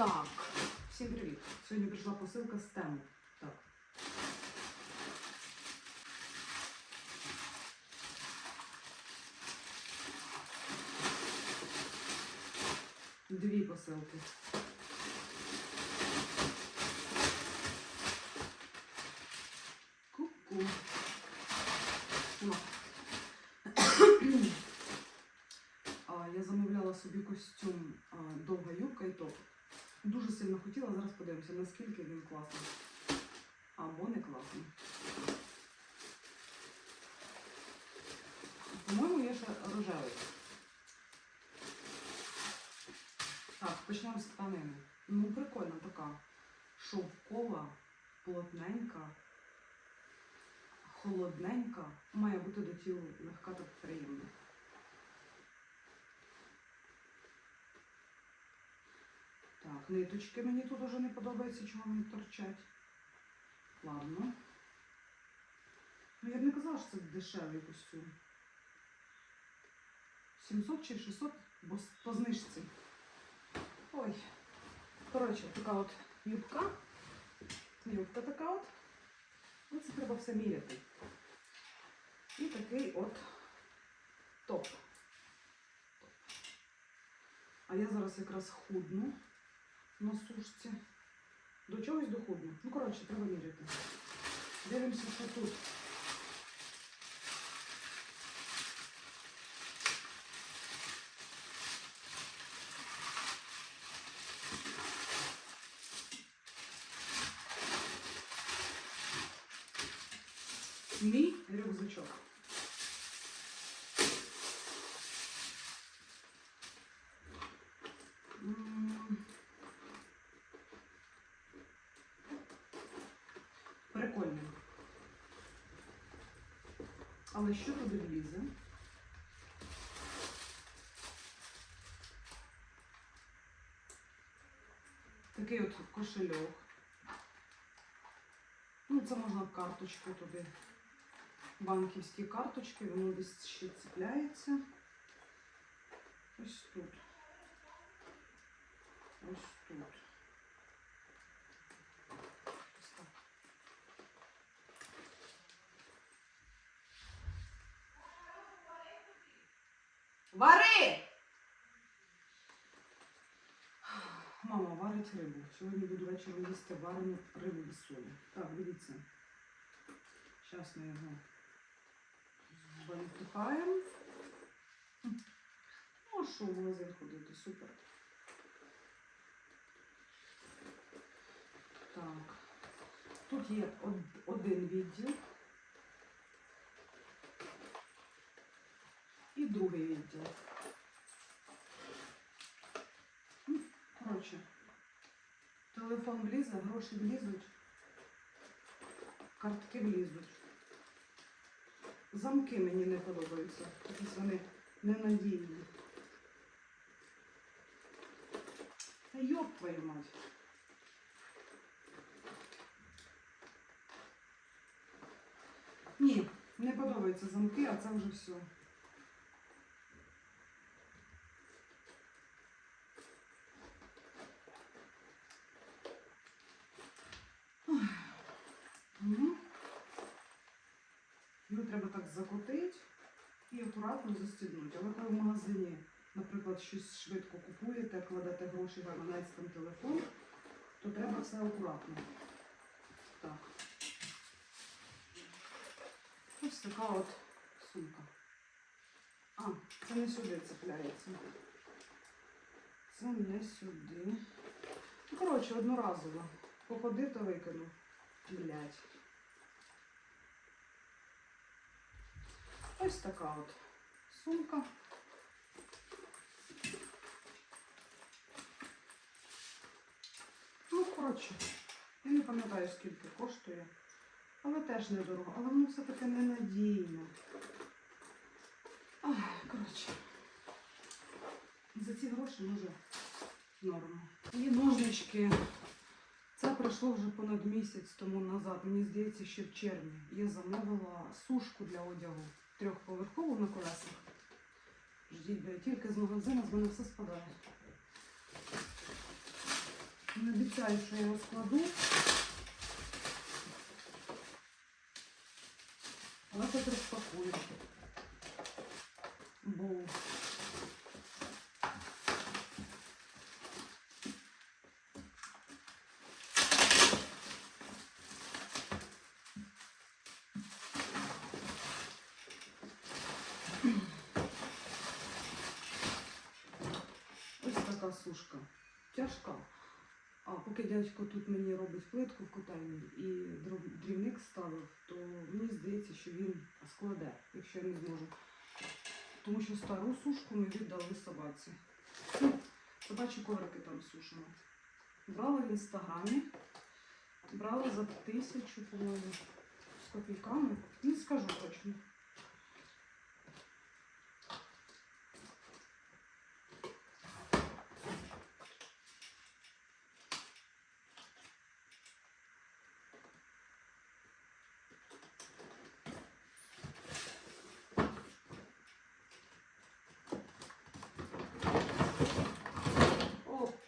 Так, всім привіт. Сьогодні прийшла посилка з тему. Так. Дві посилки. Ку-ку. Я замовляла собі костюм довга юбка і топ. Дуже сильно хотіла, зараз подивимося, наскільки він класний. Або не класний. По-моєму, є ще рожевий. Так, почнемо з тканини. Ну, прикольна така. Шовкова, плотненька, холодненька. Має бути до тілу легка та приємна. Так, ниточки мені тут уже не подобається, чого вони торчать. Ладно. Ну, я б не казала, що це дешевий костюм. 700 чи 600, бо по знижці. Ой. Коротше, така от юбка. Юбка така от. Ну, це треба все міряти. І такий от топ. А я зараз якраз худну на сушці. До чогось дохудну. Ну, коротше, треба міряти. Дивимося, що тут. Мій рюкзачок. М. Прикольно. Але що туди влізе? Такий от кошельок. Ну, це можна карточку туди. Банківські карточки, воно десь ще цепляється. Ось тут. Ось тут. Ось так. Вари! Мама варить рибу. Сьогодні буду вечором їсти варену рибу без солі. Так, дивіться. Зараз ми його збалітаємо. Ну, що в магазин ходити? Супер. Так. Тут є один відділ. І другий відділ. Ну, Коротше, телефон влізе, гроші влізуть, картки влізуть. Замки мені не подобаються. Якісь вони ненадійні. Та йоп твою мать. Ні, не подобаються замки, а це вже все. Мгм. Його треба так закотити і акуратно застібнути. Але коли в магазині, наприклад, щось швидко купуєте, кладете гроші в гаманець там телефон, то треба все акуратно. Так. Ось така от сумка. А, це не сюди цепляється. Це не сюди. Ну, коротше, одноразово. Походи, то викину. Блять. Ось така от сумка. Ну, коротше, я не пам'ятаю, скільки коштує, але теж недорого. Але воно все-таки ненадійне. Ах, коротше. За ці гроші може норма. І ножнички. Це пройшло вже понад місяць тому назад. Мені здається, ще в червні. Я замовила сушку для одягу трьохповерхову на колесах. Ждіть, бо тільки з магазину з мене все спадає. Не обіцяю, що я його складу. Але тут розпакую. Бо ось сушка. Тяжка. А поки дядько тут мені робить плитку в котельні і дрівник ставив, то мені здається, що він складе, якщо я не зможу. Тому що стару сушку ми віддали собаці. Собачі коврики там сушимо. Брала в інстаграмі, брала за тисячу, по-моєму, з копійками. Не скажу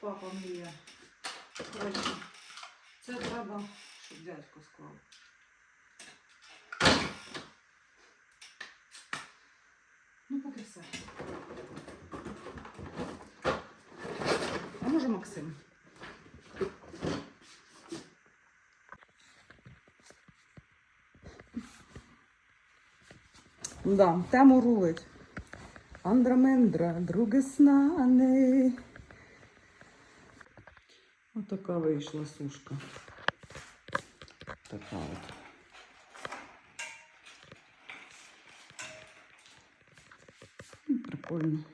папа мія. Коротше, це треба, щоб дядько склав. Ну, поки все. А може Максим? Да, тему рулить. Андромендра, друге снани. Отака вийшла сушка. Така от. Ну, Прикольно.